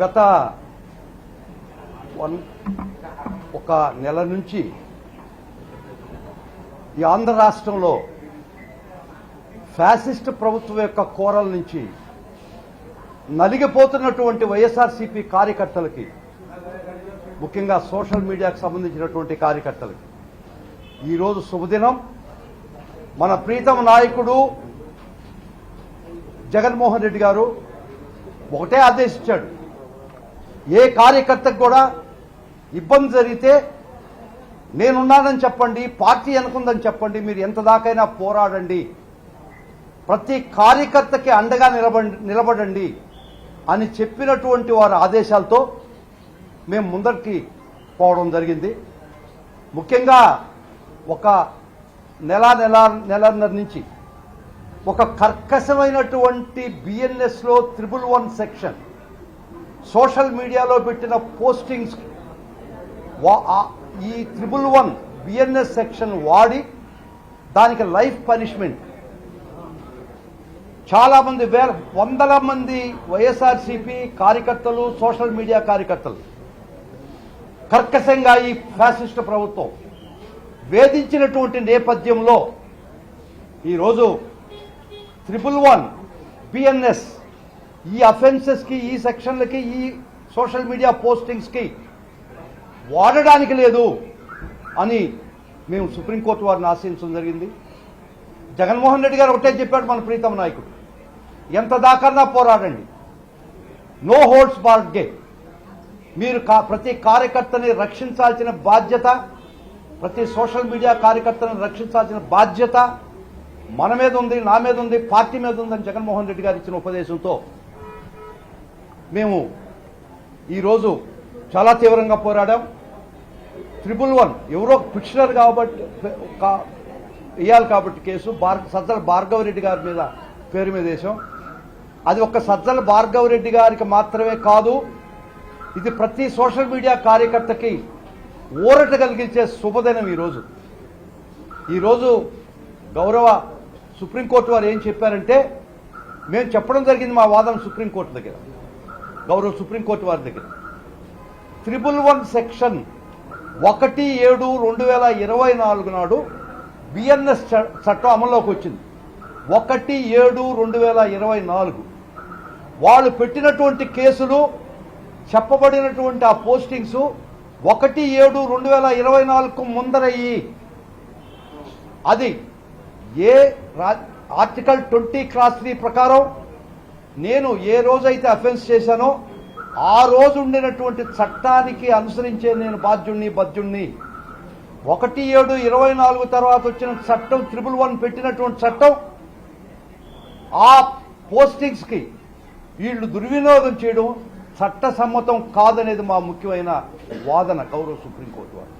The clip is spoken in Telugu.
గత వన్ ఒక నెల నుంచి ఈ ఆంధ్ర రాష్ట్రంలో ఫ్యాసిస్ట్ ప్రభుత్వం యొక్క కోరల నుంచి నలిగిపోతున్నటువంటి వైఎస్ఆర్సీపీ కార్యకర్తలకి ముఖ్యంగా సోషల్ మీడియాకు సంబంధించినటువంటి కార్యకర్తలకి ఈరోజు శుభదినం. మన ప్రీతం నాయకుడు జగన్మోహన్ రెడ్డి గారు ఒకటే ఆదేశించాడు. ఏ కార్యకర్తకు కూడా ఇబ్బంది జరిగితే నేనున్నానని చెప్పండి పార్టీ అనుకుందని చెప్పండి మీరు ఎంత దాకైనా పోరాడండి. ప్రతి కార్యకర్తకి అండగా నిలబడి నిలబడండి అని చెప్పినటువంటి వారి ఆదేశాలతో మేము ముందరికి పోవడం జరిగింది. ముఖ్యంగా ఒక నెల నెల నెలన్నర నుంచి ఒక కర్కశమైనటువంటి బిఎన్ఎస్లో triple one section social media పెట్టిన పోస్టింగ్స్ ఈ త్రిబుల్ వన్ బిఎన్ఎస్ సెక్షన్ వాడి దానికి లైఫ్ పనిష్మెంట్. చాలా మంది వేల వందల మంది వైఎస్ఆర్సీపీ కార్యకర్తలు సోషల్ మీడియా కార్యకర్తలు. కర్కశంగా ఈ ఫ్యాసిస్ట్ ప్రభుత్వం వేధించినటువంటి నేపథ్యంలో ఈరోజు త్రిపుల్ వన్ బిఎన్ఎస్ ఈ అఫెన్సెస్కి ఈ సెక్షన్లకి ఈ సోషల్ మీడియా పోస్టింగ్స్కి వాడడానికి లేదు అని మేము సుప్రీంకోర్టు వారిని ఆశించడం జరిగింది. జగన్మోహన్ రెడ్డి గారు ఒకటే చెప్పాడు మన ప్రీతం నాయకుడు. ఎంత దాకన్నా పోరాడండి. నో హోల్డ్స్ బార్గే మీరు కా- ప్రతి కార్యకర్తని రక్షించాల్సిన బాధ్యత ప్రతి సోషల్ మీడియా కార్యకర్తలను రక్షించాల్సిన బాధ్యత మన మీద ఉంది నా మీద ఉంది పార్టీ మీద ఉందని జగన్మోహన్ రెడ్డి గారు ఇచ్చిన ఉపదేశంతో మేము ఈరోజు చాలా తీవ్రంగా పోరాడాం. ట్రిపుల్ వన్ ఎవరో ఫిక్షనర్ కాబట్టి కా- వేయాలి కాబట్టి కేసు. బార్ సజ్జల భార్గవ రెడ్డి గారి మీద పేరు మీద వేసాం అది ఒక్క సజ్జల భార్గవ రెడ్డి గారికి మాత్రమే కాదు ఇది ప్రతి సోషల్ మీడియా కార్యకర్తకి ఊరట కలిగించే శుభదినం ఈరోజు. ఈరోజు గౌరవ సుప్రీంకోర్టు వారు ఏం చెప్పారంటే మేము చెప్పడం జరిగింది మా వాదన సుప్రీంకోర్టు దగ్గర. గౌరవ సుప్రీంకోర్టు వారి దగ్గర. త్రిబుల్ వన్ సెక్షన్ ఒకటి ఏడు రెండు వేల ఇరవై నాలుగు నాడు బిఎన్ఎస్ చట్టం అమల్లోకి వచ్చింది. ఒకటి ఏడు రెండు వేల ఇరవై నాలుగు. వాళ్ళు పెట్టినటువంటి కేసులు చెప్పబడినటువంటి ఆ పోస్టింగ్స్ ఒకటి ఏడు రెండు వేల ఇరవై నాలుగుకు ముందరయ్యి. అది ఏ రా- ఆర్టికల్ ట్వంటీ క్రాస్ త్రీ ప్రకారం నేను ఏ రోజైతే అఫెన్స్ చేశానో ఆ రోజు ఉండినటువంటి చట్టానికి అనుసరించే నేను బాధ్యుణ్ణి బద్యుణ్ణి ఒకటి ఏడు ఇరవై నాలుగు తర్వాత వచ్చిన చట్టం ట్రిపుల్ వన్ పెట్టినటువంటి చట్టం ఆ పోస్టింగ్స్కి వీళ్ళు దుర్వినియోగం చేయడం చట్టసమ్మతం కాదనేది మా ముఖ్యమైన వాదన గౌరవ సుప్రీంకోర్టు వారు.